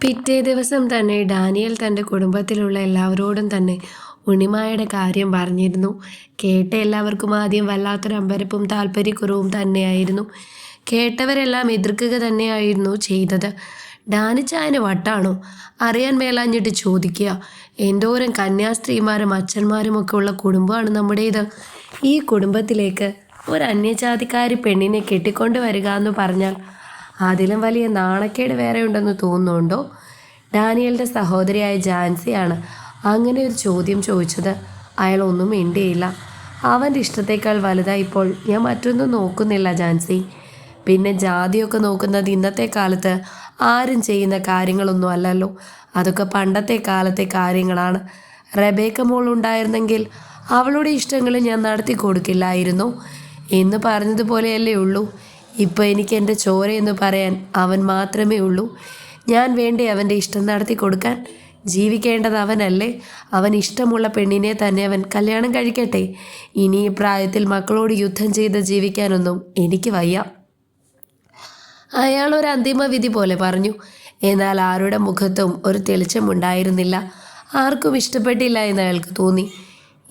പിറ്റേ ദിവസം തന്നെ ഡാനിയൽ തന്റെ കുടുംബത്തിലുള്ള എല്ലാവരോടും തന്നെ ഉണിമായുടെ കാര്യം പറഞ്ഞിരുന്നു. കേട്ട എല്ലാവർക്കും ആദ്യം വല്ലാത്തൊരു അമ്പരപ്പും താല്പര്യക്കുറവും തന്നെയായിരുന്നു. കേട്ടവരെല്ലാം എതിർക്കുക തന്നെയായിരുന്നു ചെയ്തത്. ഡാനിച്ചായന് വട്ടാണോ? അറിയാൻ മേലാഞ്ഞിട്ട് ചോദിക്കുക. എന്തോരം കന്യാസ്ത്രീമാരും അച്ഛന്മാരും ഒക്കെ ഉള്ള കുടുംബമാണ് നമ്മുടേത്. ഈ കുടുംബത്തിലേക്ക് ഒരു അന്യജാതിക്കാരി പെണ്ണിനെ കെട്ടിക്കൊണ്ടു വരിക എന്ന് പറഞ്ഞാൽ അതിലും വലിയ നാണക്കേട് വേറെ ഉണ്ടെന്ന് തോന്നുന്നുണ്ടോ? ഡാനിയലിന്റെ സഹോദരിയായ ജാൻസിയാണ് അങ്ങനെ ഒരു ചോദ്യം ചോദിച്ചത്. അയാൾ ഒന്നും മിണ്ടിയില്ല. അവന്റെ ഇഷ്ടത്തേക്കാൾ വലുതായിപ്പോൾ ഞാൻ മറ്റൊന്നും നോക്കുന്നില്ല ജാൻസി. പിന്നെ ജാതിയൊക്കെ നോക്കുന്നത് ഇന്നത്തെ കാലത്ത് ആരും ചെയ്യുന്ന കാര്യങ്ങളൊന്നും അല്ലല്ലോ. അതൊക്കെ പണ്ടത്തെ കാലത്തെ കാര്യങ്ങളാണ്. റബേക്ക മോൾ ഉണ്ടായിരുന്നെങ്കിൽ അവളുടെ ഇഷ്ടങ്ങൾ ഞാൻ നടത്തി കൊടുക്കില്ലായിരുന്നു എന്ന് പറഞ്ഞതുപോലെയല്ലേ ഉള്ളൂ. ഇപ്പോൾ എനിക്ക് എന്റെ ചോരയെന്ന് പറയാൻ അവൻ മാത്രമേ ഉള്ളൂ. ഞാൻ വേണ്ടി അവന്റെ ഇഷ്ടം നടത്തി കൊടുക്കാൻ. ജീവിക്കേണ്ടത് അവനല്ലേ. അവൻ ഇഷ്ടമുള്ള പെണ്ണിനെ തന്നെ അവൻ കല്യാണം കഴിക്കട്ടെ. ഇനി ഈ പ്രായത്തിൽ മക്കളോട് യുദ്ധം ചെയ്ത് ജീവിക്കാനൊന്നും എനിക്ക് വയ്യ. അയാൾ ഒരു അന്തിമ വിധി പോലെ പറഞ്ഞു. എന്നാൽ ആരുടെ മുഖത്തും ഒരു തെളിച്ചമുണ്ടായിരുന്നില്ല ആർക്കും ഇഷ്ടപ്പെട്ടില്ല എന്ന് അയാൾക്ക് തോന്നി.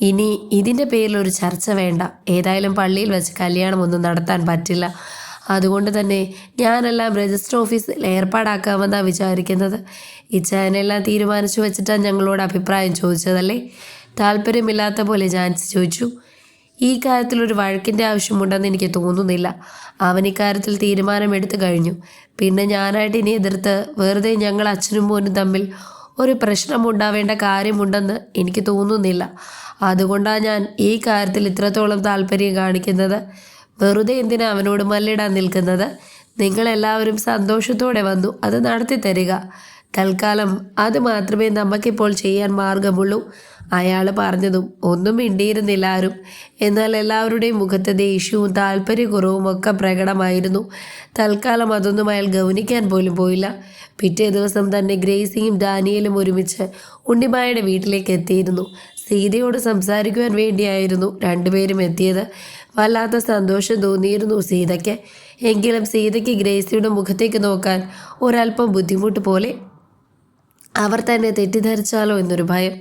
ഇനി ഇതിന്റെ പേരിൽ ഒരു ചർച്ച വേണ്ട. ഏതായാലും പള്ളിയിൽ വെച്ച് കല്യാണം ഒന്നും നടത്താൻ പറ്റില്ല. അതുകൊണ്ട് തന്നെ ഞാനെല്ലാം രജിസ്റ്റർ ഓഫീസിൽ ഏർപ്പാടാക്കാമെന്നാണ് വിചാരിക്കുന്നത്. ഇച്ചായനെല്ലാം തീരുമാനിച്ചു വെച്ചിട്ടാണ് ഞങ്ങളോട് അഭിപ്രായം ചോദിച്ചതല്ലേ? താല്പര്യമില്ലാത്ത പോലെ ജാൻസി ചോദിച്ചു. ഈ കാര്യത്തിൽ ഒരു വഴക്കിന്റെ ആവശ്യമുണ്ടെന്ന് എനിക്ക് തോന്നുന്നില്ല. അവൻ ഇക്കാര്യത്തിൽ തീരുമാനമെടുത്തു കഴിഞ്ഞു. പിന്നെ ഞാനായിട്ട് ഇനി എതിർത്ത് വെറുതെ ഞങ്ങൾ അച്ഛനും മോനും തമ്മിൽ ഒരു പ്രശ്നമുണ്ടാവേണ്ട കാര്യമുണ്ടെന്ന് എനിക്ക് തോന്നുന്നില്ല. അതുകൊണ്ടാണ് ഞാൻ ഈ കാര്യത്തിൽ ഇത്രത്തോളം താല്പര്യം കാണിക്കുന്നത്. വെറുതെ എന്തിനാ അവനോട് മല്ലിടാൻ നിൽക്കുന്നത്? നിങ്ങളെല്ലാവരും സന്തോഷത്തോടെ വന്നു അത് നടത്തി തരിക. തൽക്കാലം അത് മാത്രമേ നമുക്കിപ്പോൾ ചെയ്യാൻ മാർഗമുള്ളൂ അയാൾ പറഞ്ഞതും. ഒന്നും മിണ്ടിയിരുന്നില്ല ആരും. എന്നാൽ എല്ലാവരുടെയും മുഖത്ത് ദേഷ്യവും താല്പര്യക്കുറവും ഒക്കെ പ്രകടമായിരുന്നു. തൽക്കാലം അതൊന്നും അയാൾ ഗൗനിക്കാൻ പോലും പോയില്ല. പിറ്റേ ദിവസം തന്നെ ഗ്രേസിയും ഡാനിയലും ഒരുമിച്ച് ഉണ്ണിമായുടെ വീട്ടിലേക്ക് എത്തിയിരുന്നു. സീതയോട് സംസാരിക്കുവാൻ വേണ്ടിയായിരുന്നു രണ്ടുപേരും എത്തിയത്. വല്ലാത്ത സന്തോഷം തോന്നിയിരുന്നു സീതയ്ക്ക്. എങ്കിലും സീതയ്ക്ക് ഗ്രേസിയുടെ മുഖത്തേക്ക് നോക്കാൻ ഒരല്പം ബുദ്ധിമുട്ട് പോലെ അവർ തന്നെ തെറ്റിദ്ധരിച്ചാലോ എന്നൊരു ഭയം.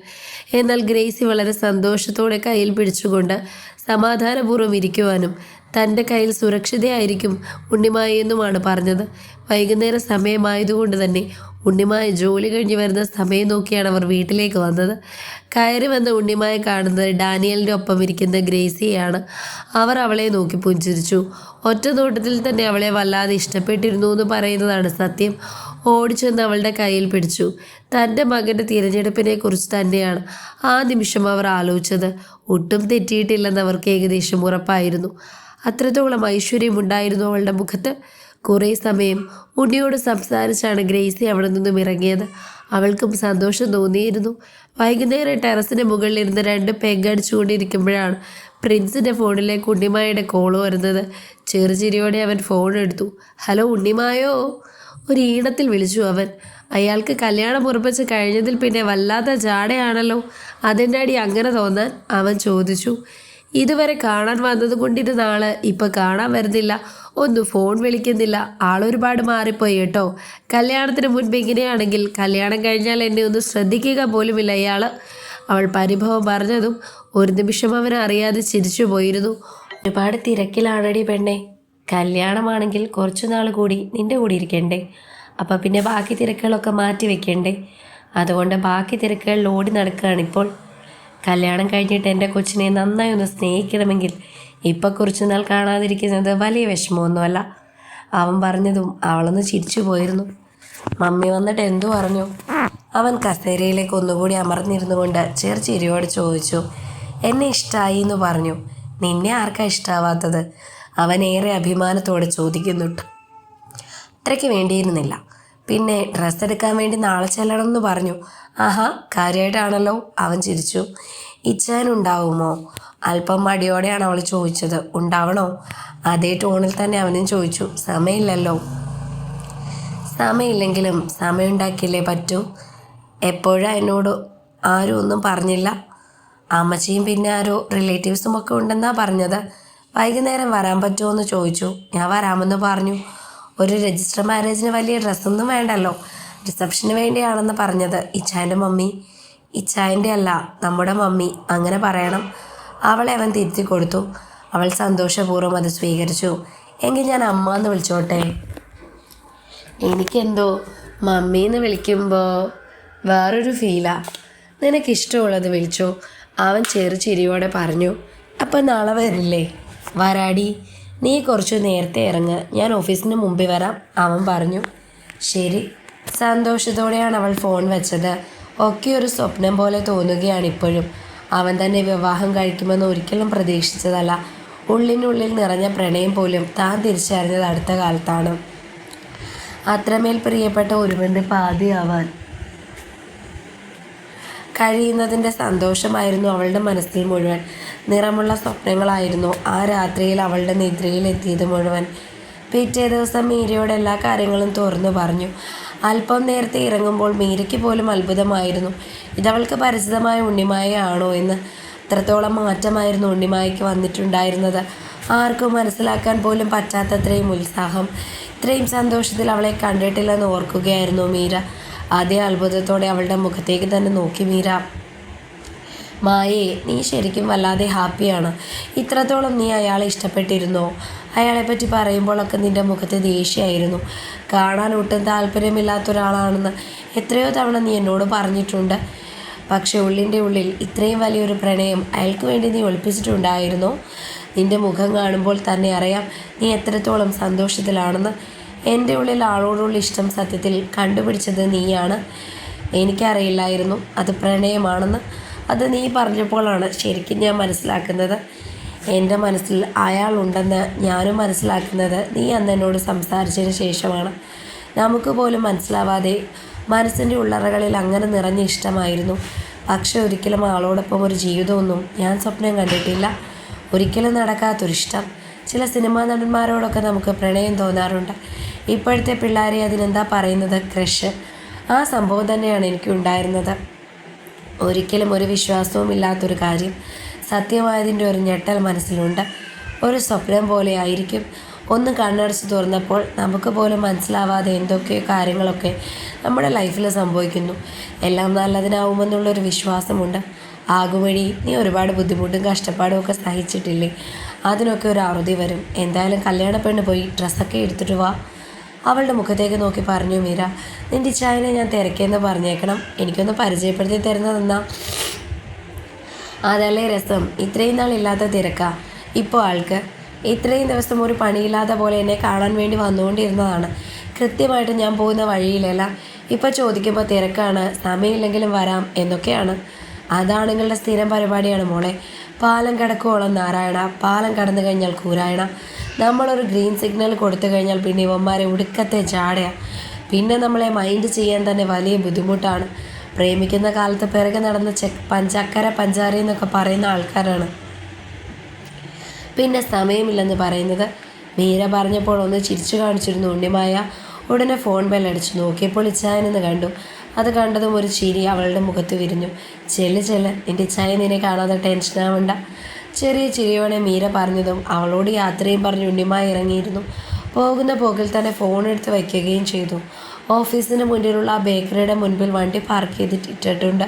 എന്നാൽ ഗ്രേസി വളരെ സന്തോഷത്തോടെ കയ്യിൽ പിടിച്ചുകൊണ്ട് സമാധാനപൂർവം ഇരിക്കുവാനും തന്റെ കയ്യിൽ സുരക്ഷിതയായിരിക്കും ഉണ്ണിമായി എന്നുമാണ് പറഞ്ഞത്. വൈകുന്നേര സമയമായതുകൊണ്ട് തന്നെ ഉണ്ണിമായ ജോലി കഴിഞ്ഞ് വരുന്ന സമയം നോക്കിയാണ് അവർ വീട്ടിലേക്ക് വന്നത്. കയറി വന്ന ഉണ്ണിമായ കാണുന്നത് ഡാനിയലിന്റെ ഒപ്പം ഇരിക്കുന്ന ഗ്രേസിയെയാണ്. അവർ അവളെ നോക്കി പുഞ്ചിരിച്ചു. ഒറ്റ നോട്ടത്തിൽ തന്നെ അവളെ വല്ലാതെ ഇഷ്ടപ്പെട്ടിരുന്നു എന്ന് പറയുന്നതാണ് സത്യം. ഓടിച്ചെന്ന് അവളുടെ കയ്യിൽ പിടിച്ചു. തന്റെ മകന്റെ തിരഞ്ഞെടുപ്പിനെ കുറിച്ച് തന്നെയാണ് ആ നിമിഷം അവർ ആലോചിച്ചത്. ഒട്ടും തെറ്റിയിട്ടില്ലെന്ന് അവർക്ക് ഏകദേശം ഉറപ്പായിരുന്നു. അത്രത്തോളം ഐശ്വര്യമുണ്ടായിരുന്നു അവളുടെ മുഖത്ത്. കുറേ സമയം ഉണ്ണിയോട് സംസാരിച്ചാണ് ഗ്രേസി അവിടെ നിന്നും ഇറങ്ങിയത്. അവൾക്കും സന്തോഷം തോന്നിയിരുന്നു. വൈകുന്നേരം ടെറസിന് മുകളിലിരുന്ന് രണ്ട് പെഗടിച്ചുകൊണ്ടിരിക്കുമ്പോഴാണ് പ്രിൻസിന്റെ ഫോണിലേക്ക് ഉണ്ണിമായുടെ കോൾ വരുന്നത്. ചെറുചിരിയോടെ അവൻ ഫോൺ എടുത്തു. ഹലോ ഉണ്ണിമായോ? ഒരു ഈണത്തിൽ വിളിച്ചു അവൻ. അയാൾക്ക് കല്യാണം ഉറപ്പിച്ച് കഴിഞ്ഞതിൽ പിന്നെ വല്ലാത്ത ജാടയാണല്ലോ. അതിന്റെ അടി അങ്ങനെ തോന്നാൻ? അവൻ ചോദിച്ചു. ഇതുവരെ കാണാൻ വന്നത് കൊണ്ടിരുന്ന ആൾ ഇപ്പം കാണാൻ വരുന്നില്ല. ഒന്ന് ഫോൺ വിളിക്കുന്നില്ല. ആളൊരുപാട് മാറിപ്പോയി കേട്ടോ. കല്യാണത്തിന് മുൻപ് ഇങ്ങനെയാണെങ്കിൽ കല്യാണം കഴിഞ്ഞാൽ എന്നെ ഒന്ന് ശ്രദ്ധിക്കുക പോലുമില്ല ഇയാൾ അവൾ പരിഭവം പറഞ്ഞതും ഒരു നിമിഷം അവൻ അറിയാതെ ചിരിച്ചു പോയിരുന്നു. ഒരുപാട് തിരക്കിലാണടി പെണ്ണെ. കല്യാണമാണെങ്കിൽ കുറച്ചു നാൾ കൂടി നിന്റെ കൂടി ഇരിക്കണ്ടേ? അപ്പം പിന്നെ ബാക്കി തിരക്കുകളൊക്കെ മാറ്റി വെക്കണ്ടേ? അതുകൊണ്ട് ബാക്കി തിരക്കുകളിൽ ഓടി നടക്കുകയാണിപ്പോൾ കല്യാണം കഴിഞ്ഞിട്ട് എന്റെ കൊച്ചിനെ നന്നായി ഒന്ന് സ്നേഹിക്കണമെങ്കിൽ ഇപ്പം കുറച്ചു നാൾ കാണാതിരിക്കുന്നത് വലിയ വിഷമമൊന്നുമല്ല. അവൻ പറഞ്ഞതും അവളൊന്ന് ചിരിച്ചു പോയിരുന്നു. മമ്മി വന്നിട്ട് എന്തു പറഞ്ഞു. അവൻ കസേരയിലേക്ക് ഒന്നുകൂടി അമർന്നിരുന്നു കൊണ്ട് ചെറുചിരിയോട് ചോദിച്ചു എന്നെ ഇഷ്ടമായി എന്ന് പറഞ്ഞു. നിന്നെ ആർക്കാ ഇഷ്ടാവാത്തത്? അവൻ ഏറെ അഭിമാനത്തോടെ ചോദിക്കുന്നുണ്ട് അത്രയ്ക്ക് വേണ്ടിയിരുന്നില്ല. പിന്നെ ഡ്രസ്സ് എടുക്കാൻ വേണ്ടി നാളെ ചെല്ലണം എന്ന് പറഞ്ഞു. ആഹാ കാര്യമായിട്ടാണല്ലോ അവൻ ചിരിച്ചു. ഇച്ചാൻ ഉണ്ടാവുമോ അല്പം മടിയോടെയാണ് അവൾ ചോദിച്ചത്. ഉണ്ടാവണോ? അതേ ടോണിൽ തന്നെ അവനും ചോദിച്ചു. സമയമില്ലല്ലോ. സമയമില്ലെങ്കിലും സമയമുണ്ടാക്കിയല്ലേ പറ്റൂ? എപ്പോഴും എന്നോട് ആരും ഒന്നും പറഞ്ഞില്ല? അമ്മച്ചിയും പിന്നെ ആരോ റിലേറ്റീവ്സും ഒക്കെ ഉണ്ടെന്നാണ് പറഞ്ഞത്. വൈകുന്നേരം വരാൻ പറ്റുമോ എന്ന് ചോദിച്ചു. ഞാൻ വരാമെന്ന് പറഞ്ഞു. ഒരു രജിസ്റ്റർ മാരേജിന് വലിയ ഡ്രസ്സൊന്നും വേണ്ടല്ലോ. റിസപ്ഷന് വേണ്ടിയാണെന്ന് പറഞ്ഞത് ഇച്ചായന്റെ മമ്മി. ഇച്ചായന്റെ അല്ല നമ്മുടെ മമ്മി. അങ്ങനെ പറയണം. അവളെ അവൻ തിരുത്തി കൊടുത്തു. അവൾ സന്തോഷപൂർവം അത് സ്വീകരിച്ചു. എങ്കിൽ ഞാൻ അമ്മ എന്ന് വിളിച്ചോട്ടെ? എനിക്കെന്തോ മമ്മി എന്ന് വിളിക്കുമ്പോൾ വേറൊരു ഫീലാ. നിനക്കിഷ്ടമുള്ളത് വിളിച്ചോ. അവൻ ചെറു ചിരിയോടെ പറഞ്ഞു. അപ്പം നാളെ വരില്ലേ? വരാടി. നീ കുറച്ച് നേരത്തെ ഇറങ്ങ്. ഞാൻ ഓഫീസിന് മുമ്പിൽ വരാം. അവൻ പറഞ്ഞു ശരി. സന്തോഷത്തോടെയാണ് അവൾ ഫോൺ വെച്ചത്. ഒക്കെ ഒരു സ്വപ്നം പോലെ തോന്നുകയാണ് ഇപ്പോഴും. അവൻ തന്നെ വിവാഹം കഴിക്കുമെന്ന് ഒരിക്കലും പ്രതീക്ഷിച്ചതല്ല. ഉള്ളിനുള്ളിൽ നിറഞ്ഞ പ്രണയം പോലും താൻ തിരിച്ചറിഞ്ഞത് അടുത്ത കാലത്താണ്. അത്രമേൽ പ്രിയപ്പെട്ട ഒരുവന്റെ പാതിയാവാൻ കഴിയുന്നതിന്റെ സന്തോഷമായിരുന്നു അവളുടെ മനസ്സിൽ മുഴുവൻ. നിറമുള്ള സ്വപ്നങ്ങളായിരുന്നു ആ രാത്രിയിൽ അവളുടെ നിദ്രയിൽ എത്തിയത് മുഴുവൻ. പിറ്റേ ദിവസം മീരയോട് എല്ലാ കാര്യങ്ങളും തുറന്നു പറഞ്ഞു. അല്പം നേരത്തെ ഇറങ്ങുമ്പോൾ മീരയ്ക്ക് പോലും അത്ഭുതമായിരുന്നു. ഇതവൾക്ക് പരിചിതമായ ഉണ്ണിമായ ആണോ എന്ന്. അത്രത്തോളം മാറ്റമായിരുന്നു ഉണ്ണിമായയ്ക്ക് വന്നിട്ടുണ്ടായിരുന്നത്. ആർക്കും മനസ്സിലാക്കാൻ പോലും പറ്റാത്തത്രയും ഉത്സാഹം. ഇത്രയും സന്തോഷത്തിൽ അവളെ കണ്ടിട്ടില്ലെന്ന് ഓർക്കുകയായിരുന്നു മീര. അതേ അത്ഭുതത്തോടെ അവളുടെ മുഖത്തേക്ക് തന്നെ നോക്കി മീര. മായേ നീ ശരിക്കും വല്ലാതെ ഹാപ്പിയാണ്. ഇത്രത്തോളം നീ അയാളെ ഇഷ്ടപ്പെട്ടിരുന്നോ? അയാളെപ്പറ്റി പറയുമ്പോഴൊക്കെ നിന്റെ മുഖത്ത് ദേഷ്യമായിരുന്നു. കാണാൻ ഒട്ടും താല്പര്യമില്ലാത്ത ഒരാളാണെന്ന് എത്രയോ തവണ നീ എന്നോട് പറഞ്ഞിട്ടുണ്ട്. പക്ഷേ ഉള്ളിന്റെ ഉള്ളിൽ ഇത്രയും വലിയൊരു പ്രണയം അയാൾക്ക് വേണ്ടി നീ ഒളിപ്പിച്ചിട്ടുണ്ടായിരുന്നോ? നിന്റെ മുഖം കാണുമ്പോൾ തന്നെ അറിയാം നീ എത്രത്തോളം സന്തോഷത്തിലാണെന്ന്. എന്റെ ഉള്ളിൽ ആളോടുള്ള ഇഷ്ടം സത്യത്തിൽ കണ്ടുപിടിച്ചത് നീയാണ്. എനിക്കറിയില്ലായിരുന്നു അത് പ്രണയമാണെന്ന്. അത് നീ പറഞ്ഞപ്പോഴാണ് ശരിക്കും ഞാൻ മനസ്സിലാക്കുന്നത്. എന്റെ മനസ്സിൽ അയാളുണ്ടെന്ന് ഞാനും മനസ്സിലാക്കുന്നത്. നീ അന്ന് എന്നോട് സംസാരിച്ചതിന് ശേഷമാണ്. നമുക്ക് പോലും മനസ്സിലാവാതെ മനസ്സിന്റെ ഉള്ളറകളിൽ അങ്ങനെ നിറഞ്ഞ ഇഷ്ടമായിരുന്നു. പക്ഷെ ഒരിക്കലും ആളോടൊപ്പം ഒരു ജീവിതമൊന്നും ഞാൻ സ്വപ്നം കണ്ടിട്ടില്ല. ഒരിക്കലും നടക്കാത്തൊരിഷ്ടം. ചില സിനിമാ നടന്മാരോടൊക്കെ നമുക്ക് പ്രണയം തോന്നാറുണ്ട്. ഇപ്പോഴത്തെ പിള്ളേരെ അതിനെന്താ പറയുന്നത്? ക്രഷ്. ആ സംഭവം തന്നെയാണ് എനിക്കുണ്ടായിരുന്നത്. ഒരിക്കലും ഒരു വിശ്വാസവും ഇല്ലാത്തൊരു കാര്യം സത്യമായതിന്റെ ഒരു ഞെട്ടൽ മനസ്സിലുണ്ട്. ഒരു സ്വപ്നം പോലെ ആയിരിക്കും. ഒന്ന് കണ്ണടച്ച് തുറന്നപ്പോൾ നമുക്ക് പോലും മനസ്സിലാവാതെ എന്തൊക്കെയോ കാര്യങ്ങളൊക്കെ നമ്മുടെ ലൈഫിൽ സംഭവിക്കുന്നു. എല്ലാം നല്ലതിനാവുമെന്നുള്ളൊരു വിശ്വാസമുണ്ട്. ആകുവഴി നീ ഒരുപാട് ബുദ്ധിമുട്ടും കഷ്ടപ്പാടും ഒക്കെ സഹിച്ചിട്ടില്ലേ? അതിനൊക്കെ ഒരു അറുതി വരും. എന്തായാലും കല്യാണ പെണ്ണ് പോയി ഡ്രസ്സൊക്കെ എടുത്തിട്ട് വാ. അവളുടെ മുഖത്തേക്ക് നോക്കി പറഞ്ഞു മീര നിന്റെ ചായനെ ഞാൻ തിരക്കിയെന്ന് പറഞ്ഞേക്കണം. എനിക്കൊന്ന് പരിചയപ്പെടുത്തി തരുന്നതെന്നാ അതല്ലേ രസം. ഇത്രയും നാളില്ലാത്ത തിരക്കാ. ഇപ്പോൾ ആൾക്ക്? ഇത്രയും ദിവസം ഒരു പണിയില്ലാത്ത പോലെ എന്നെ കാണാൻ വേണ്ടി വന്നുകൊണ്ടിരുന്നതാണ്. കൃത്യമായിട്ട് ഞാൻ പോകുന്ന വഴിയിലല്ല. ഇപ്പോൾ ചോദിക്കുമ്പോൾ തിരക്കാണ്. സമയമില്ലെങ്കിലും വരാം. എന്നൊക്കെയാണ്. അതാണ് നിങ്ങളുടെ സ്ഥിരം പരിപാടിയാണ് മോളെ. പാലം കിടക്കുവോളം നാരായണ പാലം കടന്നു കഴിഞ്ഞാൽ കൂരായണ. നമ്മളൊരു ഗ്രീൻ സിഗ്നൽ കൊടുത്തു കഴിഞ്ഞാൽ പിന്നെ ഇവന്മാരെ ഉടുക്കത്തെ ചാടുക പിന്നെ നമ്മളെ മൈൻഡ് ചെയ്യാൻ തന്നെ വലിയ ബുദ്ധിമുട്ടാണ്. പ്രേമിക്കുന്ന കാലത്ത് പിറകെ നടന്ന ചെക്ക് പഞ്ചക്കര പഞ്ചാരി എന്നൊക്കെ പറയുന്ന ആൾക്കാരാണ്. പിന്നെ സമയമില്ലെന്ന് പറയുന്നത്. മീര പറഞ്ഞപ്പോൾ ഒന്ന് ചിരിച്ചു കാണിച്ചിരുന്നു ഉണ്ണിമായ. ഉടനെ ഫോൺ ബെല്ലടിച്ചു നോക്കിയപ്പോൾ ഇച്ചാനെന്ന് കണ്ടു. അത് കണ്ടതും ഒരു ചിരി അവളുടെ മുഖത്ത് വിരിഞ്ഞു. ചെല്ല് ചെല്ല് നിന്റെ ചായ നിന്നെ കാണാതെ ടെൻഷനാവണ്ട ചെറിയ ചിരിയോടെ മീര പറഞ്ഞതും അവളോട് യാത്രയും പറഞ്ഞ് ഉണ്ണിമായി ഇറങ്ങിയിരുന്നു. പോകുന്ന പോക്കിൽ തന്നെ ഫോൺ എടുത്ത് വയ്ക്കുകയും ചെയ്തു. ഓഫീസിന് മുന്നിലുള്ള ആ ബേക്കറിയുടെ മുൻപിൽ വണ്ടി പാർക്ക് ചെയ്തിട്ട് ഇട്ടിട്ടുണ്ട്.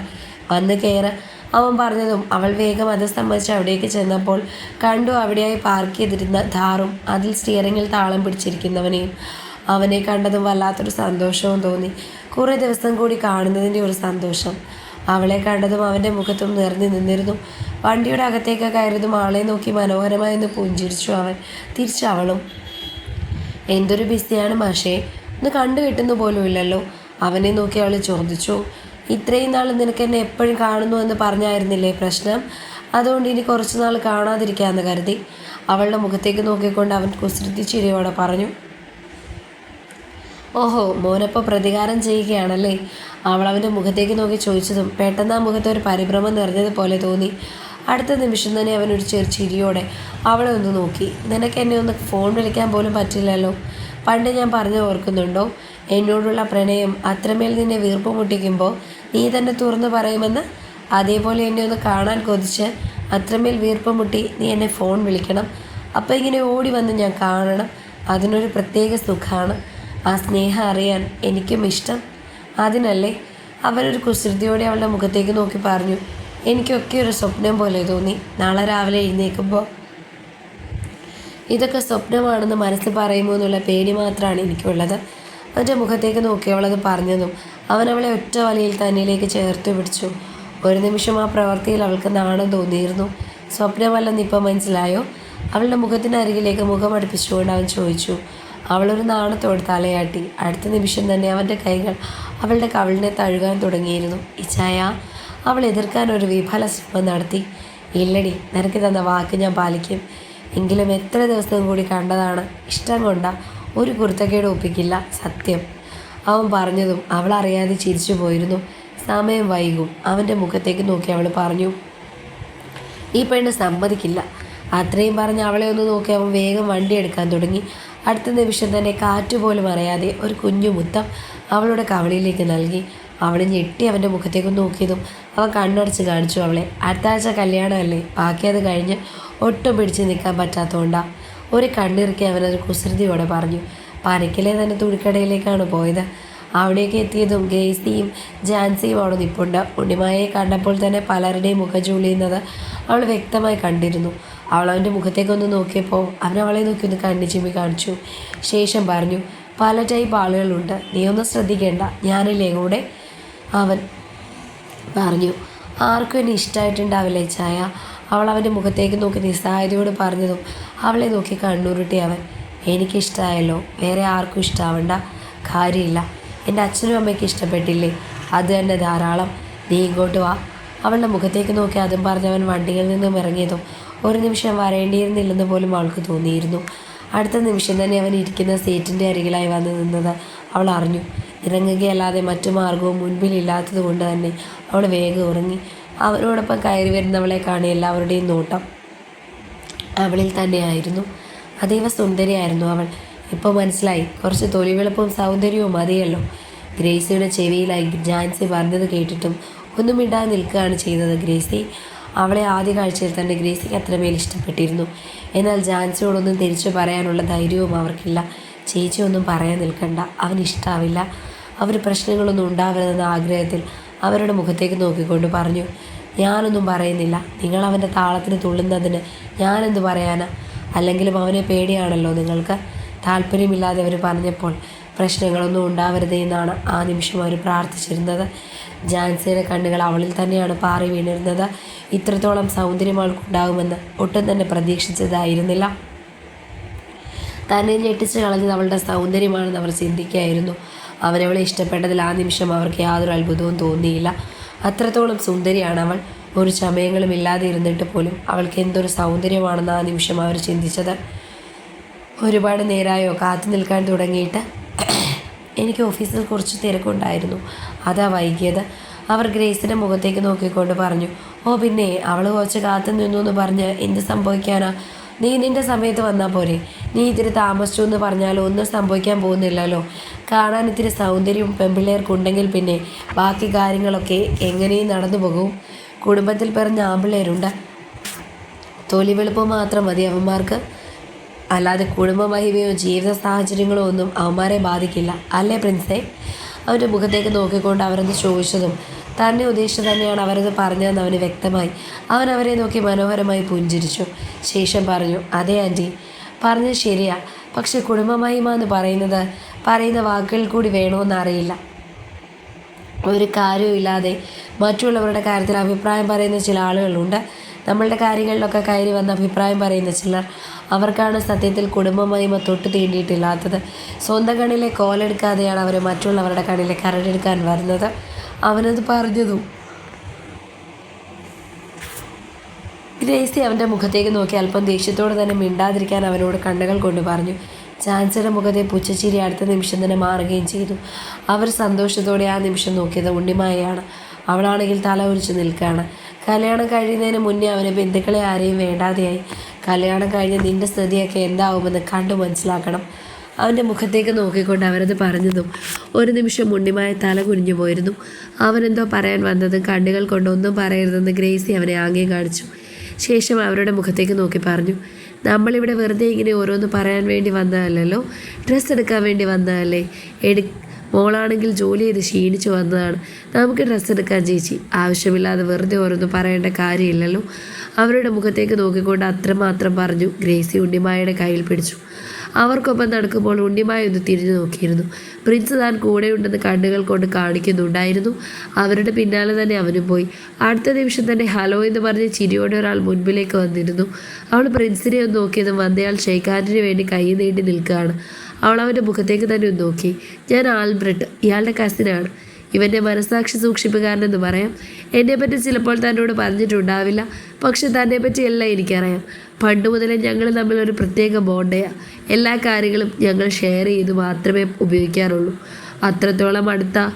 വന്ന് കയറ് അവൻ പറഞ്ഞതും അവൾ വേഗം അത് സംബന്ധിച്ച് അവിടേക്ക് ചെന്നപ്പോൾ കണ്ടു അവിടെയായി പാർക്ക് ചെയ്തിരുന്ന ധാറും അതിൽ സ്റ്റിയറിങ്ങിൽ താളം പിടിച്ചിരിക്കുന്നവനെയും. അവനെ കണ്ടതും വല്ലാത്തൊരു സന്തോഷവും തോന്നി. കുറേ ദിവസം കൂടി കാണുന്നതിന്റെ ഒരു സന്തോഷം. അവളെ കണ്ടതും അവന്റെ മുഖത്തും നിറഞ്ഞു നിന്നിരുന്നു. വണ്ടിയുടെ അകത്തേക്ക് കയറിയതും ആളെ നോക്കി മനോഹരമായി ഒന്ന് പുഞ്ചിരിച്ചു അവൻ. തിരിച്ചവളും എന്തൊരു ബിസിയാണ് മാഷേ ഒന്ന് കണ്ടു കിട്ടുന്ന പോലും ഇല്ലല്ലോ. അവനെ നോക്കി അവൾ ചോദിച്ചു ഇത്രയും നാൾ നിനക്ക് എന്നെ എപ്പോഴും കാണുന്നു എന്ന് പറഞ്ഞായിരുന്നില്ലേ പ്രശ്നം? അതുകൊണ്ട് ഇനി കുറച്ച് നാൾ കാണാതിരിക്കാമെന്ന് കരുതി. അവളുടെ മുഖത്തേക്ക് നോക്കിക്കൊണ്ട് അവൻ കുസൃതി ചിരിയോടെ പറഞ്ഞു ഓഹോ മോനപ്പോൾ പ്രതികാരം ചെയ്യുകയാണല്ലേ? അവൾ അവന്റെ മുഖത്തേക്ക് നോക്കി ചോദിച്ചതും പെട്ടെന്ന് ആ മുഖത്ത് ഒരു പരിഭ്രമം നിറഞ്ഞതുപോലെ തോന്നി. അടുത്ത നിമിഷം തന്നെ അവൻ ഒരു ചെറു ചിരിയോടെ അവളെ ഒന്ന് നോക്കി. നിനക്ക് എന്നെ ഒന്ന് ഫോൺ വിളിക്കാൻ പോലും പറ്റില്ലല്ലോ. പണ്ട് ഞാൻ പറഞ്ഞു ഓർക്കുന്നുണ്ടോ? എന്നോടുള്ള പ്രണയം അത്രമേൽ നിന്നെ വീർപ്പ് മുട്ടിക്കുമ്പോൾ നീ തന്നെ തുറന്നു പറയുമെന്ന്? അതേപോലെ എന്നെ ഒന്ന് കാണാൻ കൊതിച്ച് അത്രമേൽ വീർപ്പ് മുട്ടി നീ എന്നെ ഫോൺ വിളിക്കണം. അപ്പോൾ ഇങ്ങനെ ഓടി വന്ന് ഞാൻ കാണണം. അതിനൊരു പ്രത്യേക സുഖമാണ് ആ സ്നേഹം അറിയാൻ എനിക്കും ഇഷ്ടം. അതിനല്ലേ അവനൊരു കുസൃതിയോടെ അവളുടെ മുഖത്തേക്ക് നോക്കി പറഞ്ഞു എനിക്കൊക്കെ ഒരു സ്വപ്നം പോലെ തോന്നി. നാളെ രാവിലെ എഴുന്നേൽക്കുമ്പോൾ ഇതൊക്കെ സ്വപ്നമാണെന്ന് മനസ്സ് പറയുമോ എന്നുള്ള പേടി മാത്രമാണ് എനിക്കുള്ളത്. അവന്റെ മുഖത്തേക്ക് നോക്കി അവളത് പറഞ്ഞതും അവൻ അവളെ ഒറ്റ വലയിൽ തന്നിലേക്ക് ചേർത്ത് പിടിച്ചു. ഒരു നിമിഷം ആ പ്രവൃത്തിയിൽ അവൾക്ക് നാണം തോന്നിയിരുന്നു. സ്വപ്നമല്ലെന്ന് ഇപ്പം മനസ്സിലായോ? അവളുടെ മുഖത്തിനരികിലേക്ക് മുഖം അടുപ്പിച്ചുകൊണ്ട് അവൻ ചോദിച്ചു. അവളൊരു നാണത്തോട് തലയാട്ടി അടുത്ത നിമിഷം തന്നെ അവന്റെ കൈകൾ അവളുടെ കവിളിനെ തഴുകാൻ തുടങ്ങിയിരുന്നു. ഇച്ചായ അവൾ എതിർക്കാൻ ഒരു വിഫല ശ്രമം നടത്തി. ഇല്ലടി നിനക്ക് തന്ന വാക്ക് ഞാൻ പാലിക്കും. എങ്കിലും എത്ര ദിവസം കൂടി കണ്ടതാണ് ഇഷ്ടം കൊണ്ട ഒരു കുർത്തക്കേട് ഒപ്പിക്കില്ല സത്യം. അവൻ പറഞ്ഞതും അവൾ അറിയാതെ ചിരിച്ചു പോയിരുന്നു. സമയം വൈകും. അവന്റെ മുഖത്തേക്ക് നോക്കി അവൾ പറഞ്ഞു ഈ പെണ്ണ് സമ്മതിക്കില്ല. അത്രയും പറഞ്ഞ് അവളെ ഒന്ന് നോക്കി അവൻ വേഗം വണ്ടി എടുക്കാൻ തുടങ്ങി. അടുത്ത നിമിഷം തന്നെ കാറ്റുപോലും അറിയാതെ ഒരു കുഞ്ഞു മുത്തം അവളുടെ കവളിയിലേക്ക് നൽകി. അവൾ ഞെട്ടി അവന്റെ മുഖത്തേക്ക് നോക്കിയതും അവൻ കണ്ണടച്ച് കാണിച്ചു അവളെ. അടുത്ത ആഴ്ച കല്യാണമല്ലേ? ബാക്കി അത് കഴിഞ്ഞ് ഒട്ടും പിടിച്ച് നിൽക്കാൻ പറ്റാത്തതുകൊണ്ടാ ഒരു കണ്ണിറുക്കി അവനൊരു കുസൃതിയോടെ പറഞ്ഞു പരക്കിലെ തന്നെ തുണിക്കടയിലേക്കാണ് പോയത്? അവിടേക്ക് എത്തിയതും ഗ്രേസിയും ജാൻസിയും അവിടെ നിൽപ്പുണ്ട് ഉണ്ണിമായെ കണ്ടപ്പോൾ തന്നെ പലരുടെയും മുഖം ചൂളിയുന്നത് അവൾ വ്യക്തമായി കണ്ടിരുന്നു. അവൾ അവന്റെ മുഖത്തേക്കൊന്ന് നോക്കിയപ്പോൾ അവൻ അവളെ നോക്കി ഒന്ന് കണ്ണി കാണിച്ചു. ശേഷം പറഞ്ഞു പല ടൈപ്പ് ആളുകളുണ്ട്. നീ ഒന്ന് ശ്രദ്ധിക്കേണ്ട. ഞാനില്ലേ കൂടെ? അവൻ പറഞ്ഞു ആർക്കും എന്നെ ഇഷ്ടമായിട്ടുണ്ടാവില്ലേ ചായ? അവൾ അവന്റെ മുഖത്തേക്ക് നോക്കി നിസ്സഹായതയോട് പറഞ്ഞതും അവളെ നോക്കി കണ്ണൂരിട്ടി അവൻ എനിക്കിഷ്ടമായല്ലോ വേറെ ആർക്കും ഇഷ്ടമാവണ്ട കാര്യമില്ല. എന്റെ അച്ഛനും അമ്മയ്ക്ക് ഇഷ്ടപ്പെട്ടില്ലേ? അത് തന്നെ ധാരാളം. നീ ഇങ്ങോട്ട് വാ. അവളുടെ മുഖത്തേക്ക് നോക്കി അതും പറഞ്ഞവൻ വണ്ടിയിൽ നിന്നും ഇറങ്ങിയതും ഒരു നിമിഷം വരേണ്ടിയിരുന്നില്ലെന്ന് പോലും അവൾക്ക് തോന്നിയിരുന്നു. അടുത്ത നിമിഷം തന്നെ അവൻ ഇരിക്കുന്ന സീറ്റിന്റെ അരികിലായി വന്ന് നിന്നത് അവൾ അറിഞ്ഞു. ഇറങ്ങുകയല്ലാതെ മറ്റു മാർഗവും മുൻപിലില്ലാത്തത് കൊണ്ട് തന്നെ അവൾ വേഗം ഉറങ്ങി. അവനോടൊപ്പം കയറി വരുന്നവളെ കാണി എല്ലാവരുടെയും നോട്ടം അവളിൽ തന്നെയായിരുന്നു. അതീവ സുന്ദരിയായിരുന്നു അവൾ. ഇപ്പോൾ മനസ്സിലായി. കുറച്ച് തൊലിവെളുപ്പും സൗന്ദര്യവും മതിയല്ലോ. ഗ്രേസിയുടെ ചെവിയിലായി ജാൻസി പറഞ്ഞത് കേട്ടിട്ടും ഒന്നും ഇടാതെ നിൽക്കുകയാണ് ചെയ്തത് ഗ്രേസി. അവളെ ആദ്യ കാഴ്ചയിൽ തന്നെ ഗ്രേസിക്ക് അത്രമേൽ ഇഷ്ടപ്പെട്ടിരുന്നു. എന്നാൽ ജാൻസിയോടൊന്നും തിരിച്ചു പറയാനുള്ള ധൈര്യവും അവർക്കില്ല. ചേച്ചി ഒന്നും പറയാൻ നിൽക്കണ്ട. അവൻ ഇഷ്ടാവില്ല. അവർ പ്രശ്നങ്ങളൊന്നും ഉണ്ടാവരുതെന്ന ആഗ്രഹത്തിൽ അവരുടെ മുഖത്തേക്ക് നോക്കിക്കൊണ്ട് പറഞ്ഞു ഞാനൊന്നും പറയുന്നില്ല. നിങ്ങൾ അവന്റെ താളത്തിന് തുള്ളുന്നതിന് ഞാനെന്ത് പറയാനാ? അല്ലെങ്കിലും അവനെ പേടിയാണല്ലോ നിങ്ങൾക്ക്. താല്പര്യമില്ലാതെ അവർ പറഞ്ഞപ്പോൾ പ്രശ്നങ്ങളൊന്നും ഉണ്ടാവരുതേ എന്നാണ് ആ നിമിഷം അവർ പ്രാർത്ഥിച്ചിരുന്നത്. ജാൻസിയുടെ കണ്ണുകൾ അവളിൽ തന്നെയാണ് പാറി വീണിരുന്നത്. ഇത്രത്തോളം സൗന്ദര്യം അവൾക്കുണ്ടാകുമെന്ന് ഒട്ടും തന്നെ പ്രതീക്ഷിച്ചതായിരുന്നില്ല. തന്നെ ഞെട്ടിച്ച് കളഞ്ഞത് അവളുടെ സൗന്ദര്യമാണെന്ന് അവർ ചിന്തിക്കുകയായിരുന്നു. അവരവളെ ഇഷ്ടപ്പെട്ടതിൽ ആ നിമിഷം അവർക്ക് യാതൊരു അത്ഭുതവും തോന്നിയില്ല. അത്രത്തോളം സുന്ദരിയാണ് അവൾ. ഒരു ചമയങ്ങളും ഇല്ലാതെ ഇരുന്നിട്ട് പോലും അവൾക്ക് എന്തൊരു സൗന്ദര്യമാണെന്ന് ആ നിമിഷം അവർ ചിന്തിച്ചത്. ഒരുപാട് നേരായോ കാത്തു നിൽക്കാൻ തുടങ്ങിയിട്ട് എനിക്ക് ഓഫീസിൽ കുറച്ച് തിരക്കുണ്ടായിരുന്നു അതാ വൈകിയത്. അവർ ഗ്രേസിന്റെ മുഖത്തേക്ക് നോക്കിക്കൊണ്ട് പറഞ്ഞു ഓ പിന്നെ അവൾ കുറച്ച് കാത്തു നിന്നു എന്ന് പറഞ്ഞ് എന്ത് സംഭവിക്കാനാ? നീ നിന്റെ സമയത്ത് വന്നാൽ പോരെ. നീ ഇത്തിരി താമസിച്ചു എന്ന് പറഞ്ഞാലോ ഒന്നും സംഭവിക്കാൻ പോകുന്നില്ലല്ലോ. കാണാൻ ഇത്തിരി സൗന്ദര്യവും പെമ്പിള്ളേർക്കുണ്ടെങ്കിൽ പിന്നെ ബാക്കി കാര്യങ്ങളൊക്കെ എങ്ങനെയും നടന്നു പോകും. കുടുംബത്തിൽ പിറന്ന ആമ്പിള്ളേരുണ്ട്. തൊലി വെളുപ്പ് മാത്രം മതി അവന്മാർക്ക്. അല്ലാതെ കുടുംബ മഹിമയോ ജീവിത സാഹചര്യങ്ങളോ ഒന്നും അവന്മാരെ ബാധിക്കില്ല. അല്ലേ പ്രിൻസേ? അവന്റെ മുഖത്തേക്ക് നോക്കിക്കൊണ്ട് അവരത് ചോദിച്ചതും തന്നെ ഉദ്ദേശിച്ചു തന്നെയാണ് അവരത് പറഞ്ഞതെന്ന് അവന് വ്യക്തമായി. അവൻ അവരെ നോക്കി മനോഹരമായി പുഞ്ചിരിച്ചു. ശേഷം പറഞ്ഞു അതെ ആന്റി പറഞ്ഞത് ശരിയാ. പക്ഷെ കുടുംബ മഹിമ എന്ന് പറയുന്നത് പറയുന്ന വാക്കുകൾ കൂടി വേണമെന്നറിയില്ല ഒരു കാര്യവും ഇല്ലാതെ മറ്റുള്ളവരുടെ കാര്യത്തിൽ അഭിപ്രായം പറയുന്ന ചില ആളുകളുണ്ട്. നമ്മളുടെ കാര്യങ്ങളിലൊക്കെ കയറി വന്ന അഭിപ്രായം പറയുന്ന ചിലർ അവർക്കാണ് സത്യത്തിൽ കുടുംബമായി തൊട്ട് തീണ്ടിയിട്ടില്ലാത്തത്. സ്വന്തം കണ്ണിലെ കോലെടുക്കാതെയാണ് അവർ മറ്റുള്ളവരുടെ കണ്ണിലെ കരടെടുക്കാൻ വരുന്നത്. അവനത് പറഞ്ഞതും. ഗ്രേസി അവന്റെ മുഖത്തേക്ക് നോക്കി അല്പം ദേഷ്യത്തോടെ തന്നെ മിണ്ടാതിരിക്കാൻ അവനോട് കണ്ണുകൾ കൊണ്ട് പറഞ്ഞു. ചാൻസിയുടെ മുഖത്തെ പുച്ചച്ചിരി അടുത്ത നിമിഷം തന്നെ മാറുകയും ചെയ്തു. അവർ സന്തോഷത്തോടെ ആ നിമിഷം നോക്കിയത് ഉണ്ണിമായയാണ്. അവളാണെങ്കിൽ തല ഒഴിച്ച് നിൽക്കുകയാണ്. കല്യാണം കഴിയുന്നതിന് മുന്നേ അവന് ബന്ധുക്കളെ ആരെയും വേണ്ടാതെയായി. കല്യാണം കഴിഞ്ഞ് നിന്റെ സ്ഥിതിയൊക്കെ എന്താവുമെന്ന് കണ്ടു മനസ്സിലാക്കണം. അവന്റെ മുഖത്തേക്ക് നോക്കിക്കൊണ്ട് അവരത് പറഞ്ഞതും ഒരു നിമിഷം മുണ്ണിമായ തല കുനിഞ്ഞു പോയിരുന്നു. അവനെന്തോ പറയാൻ വന്നതും കണ്ണുകൾ കൊണ്ടൊന്നും പറയരുതെന്ന് ഗ്രേസി അവനെ ആംഗ്യം കാണിച്ചു. ശേഷം അവരുടെ മുഖത്തേക്ക് നോക്കി പറഞ്ഞു നമ്മളിവിടെ വെറുതെ ഇങ്ങനെ ഓരോന്ന് പറയാൻ വേണ്ടി വന്നതല്ലല്ലോ? ഡ്രസ്സ് എടുക്കാൻ വേണ്ടി വന്നതല്ലേ? എടു മോളാണെങ്കിൽ ജോലി ചെയ്ത് ക്ഷീണിച്ചു വന്നതാണ്. നമുക്ക് ഡ്രസ്സ് എടുക്കാൻ ചേച്ചി. ആവശ്യമില്ലാതെ വെറുതെ ഓരോന്നും പറയേണ്ട കാര്യമില്ലല്ലോ. അവരുടെ മുഖത്തേക്ക് നോക്കിക്കൊണ്ട് അത്രമാത്രം പറഞ്ഞു. ഗ്രേസി ഉണ്ണിമായുടെ കയ്യിൽ പിടിച്ചു. അവർക്കൊപ്പം നടക്കുമ്പോൾ ഉണ്ണിമായ ഒന്ന് തിരിഞ്ഞു നോക്കിയിരുന്നു. പ്രിൻസ് താൻ കൂടെയുണ്ടെന്ന് കണ്ണുകൾ കൊണ്ട് കാണിക്കുന്നുണ്ടായിരുന്നു. അവരുടെ പിന്നാലെ തന്നെ അവനും പോയി. അടുത്ത നിമിഷം തന്നെ ഹലോ എന്ന് പറഞ്ഞ് ചിരിയോടെ ഒരാൾ മുൻപിലേക്ക് വന്നിരുന്നു. അവൾ പ്രിൻസിനെ ഒന്ന് നോക്കിയതും വന്നയാൾ ഷെയ്ഖാനിന് വേണ്ടി കൈ നീട്ടി നിൽക്കുകയാണ്. അവൾ അവന്റെ മുഖത്തേക്ക് തന്നെ നോക്കി. ഞാൻ ആൽബ്രട്ട്. ഇയാളുടെ കസിനാണ്. ഇവന്റെ മനസാക്ഷി സൂക്ഷിപ്പുകാരനെന്ന് പറയാം. എന്നെപ്പറ്റി ചിലപ്പോൾ തന്നോട് പറഞ്ഞിട്ടുണ്ടാവില്ല. പക്ഷെ തന്നെപ്പറ്റി എല്ലാം എനിക്കറിയാം. പണ്ട് മുതലേ ഞങ്ങൾ തമ്മിൽ ഒരു പ്രത്യേക ബോണ്ടയാണ് എല്ലാ കാര്യങ്ങളും ഞങ്ങൾ ഷെയർ ചെയ്ത് മാത്രമേ ഉപയോഗിക്കാറുള്ളൂ. അത്രത്തോളം അടുത്ത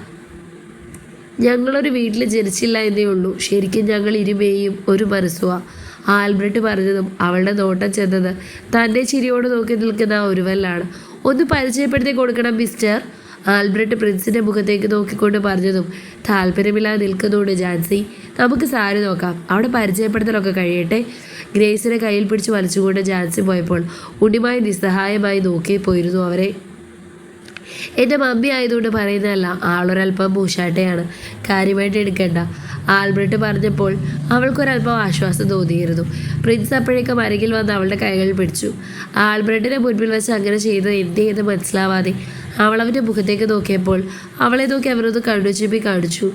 ഞങ്ങളൊരു വീട്ടിൽ ജനിച്ചില്ല എന്നേ ഉള്ളൂ. ശരിക്കും ഞങ്ങൾ ഇരുമേയും ഒരു മനസ്സുവാ. ആൽബ്രട്ട് പറഞ്ഞതും അവളുടെ നോട്ടം ചെന്നത് തന്റെ ചിരിയോട് നോക്കി നിൽക്കുന്ന ഒരുവല്ലാണ് ഒന്ന് പരിചയപ്പെടുത്തി കൊടുക്കണം മിസ്റ്റർ. ആൽബ്രട്ട് പ്രിൻസിന്റെ മുഖത്തേക്ക് നോക്കിക്കൊണ്ട് പറഞ്ഞതും താല്പര്യമില്ലാതെ നിൽക്കുന്നുണ്ട് ജാൻസി നമുക്ക് സാരി നോക്കാം. അവിടെ പരിചയപ്പെടുത്തലൊക്കെ കഴിയട്ടെ. ഗ്രേസിനെ കയ്യിൽ പിടിച്ച് വലിച്ചുകൊണ്ട് ജാൻസി പോയപ്പോൾ ഉണ്ണിമായി നിസ്സഹായമായി നോക്കി പോയിരുന്നു അവരെ. എന്റെ മമ്മി ആയതുകൊണ്ട് പറയുന്നതല്ല ആളൊരൽപ്പം മൂശാട്ടയാണ്. കാര്യമായിട്ട് എടുക്കണ്ട. ആൽബ്രട്ട് പറഞ്ഞപ്പോൾ അവൾക്കൊരല്പം ആശ്വാസം തോന്നിയിരുന്നു. പ്രിൻസ് അപ്പോഴേക്കും അരികിൽ വന്ന് അവളുടെ കൈകൾ പിടിച്ചു. ആൽബ്രട്ടിനെ മുൻപിൽ വെച്ച് അങ്ങനെ ചെയ്തത് എന്തേന്ന് മനസ്സിലാവാതെ അവൾ അവന്റെ മുഖത്തേക്ക് നോക്കിയപ്പോൾ അവളെ നോക്കി അവരൊന്ന് കണ്ടു ചുമ്പി കാണിച്ചു.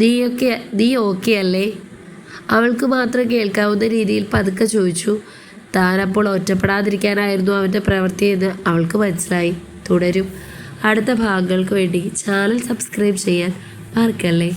നീയൊക്കെ നീ ഓക്കെ അല്ലേ? അവൾക്ക് മാത്രം കേൾക്കാവുന്ന രീതിയിൽ പതുക്കെ ചോദിച്ചു. താനപ്പോൾ ഒറ്റപ്പെടാതിരിക്കാനായിരുന്നു അവന്റെ പ്രവൃത്തിയെന്ന് അവൾക്ക് മനസ്സിലായി. തുടരും. അടുത്ത ഭാഗങ്ങൾക്ക് വേണ്ടി ചാനൽ സബ്സ്ക്രൈബ് ചെയ്യാൻ മറക്കല്ലേ?